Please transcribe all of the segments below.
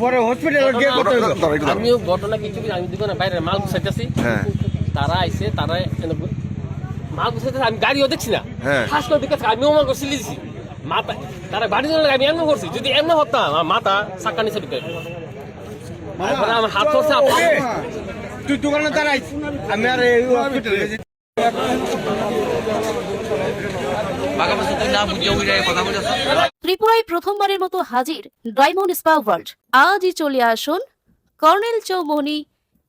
পরে হসপিটালে গিয়ে করতে হইল। আমিও ঘটনা কিছু আমি দোকানে বাইরে মাল গুছাইতেছি। হ্যাঁ। তারা আইছে তারা মাল গুছাইতেছে আমি গাড়িও দেখছি না। হ্যাঁ। ফাঁস করে দেখেছি আমিও মাল করছি লিখছি মাথা তারা বাড়ি দিলে আমি এমন করছি যদি এমন হতাম আমার মাথা চাক্কা নিচে ঢুকে আমার হাত ধরছে তুই দোকানে দাঁড়াই আমি আর হসপিটালে ত্রিপুরায় প্রথমবারের মতো হাজির ডায়মন্ড স্পা ওয়ার্ল্ড। আজই চলে আসুন কর্নেল চৌমনি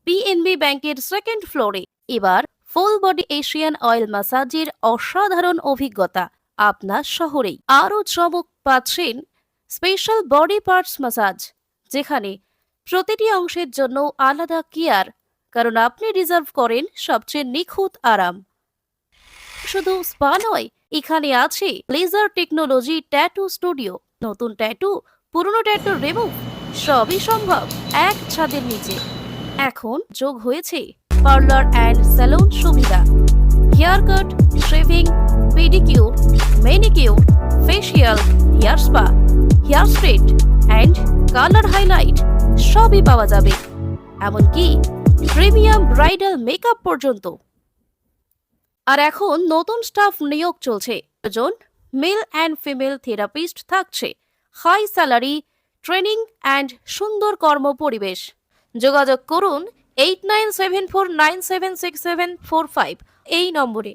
পিএনবি ব্যাংকের সেকেন্ড ফ্লোরে। এবার ফুল বডি এশিয়ান অয়েল ম্যাসাজের অসাধারণ অভিজ্ঞতা আপনার শহরেই। আরও চমক পাচ্ছেন স্পেশাল বডি পার্টস ম্যাসাজ যেখানে প্রতিটি অংশের জন্য আলাদা কেয়ার, কারণ আপনি রিজার্ভ করেন সবচেয়ে নিখুঁত আরাম। শুধু স্পা নয়, এখানে আছে লেজার টেকনোলজি ট্যাটু স্টুডিও নতুন ট্যাটু পুরনো ট্যাটু রিমুভ সবই সম্ভব এক ছাদের নিচে। এখন যোগ হয়েছে পার্লার অ্যান্ড স্যালুন সুবিধা। Hair cut shaving pedicure manicure facial hair spa hair straight and colour highlight সবই পাওয়া যাবে। এমনকি প্রিমিয়াম ব্রাইডাল মেকআপ পর্যন্ত। আর এখন নতুন স্টাফ নিয়োগ চলছে। জন মেল অ্যান্ড ফিমেল থেরাপিস্ট থাকছে। হাই স্যালারি ট্রেনিং অ্যান্ড সুন্দর কর্ম পরিবেশ। যোগাযোগ করুন eight nine seven four nine seven six seven four five এই নম্বরে।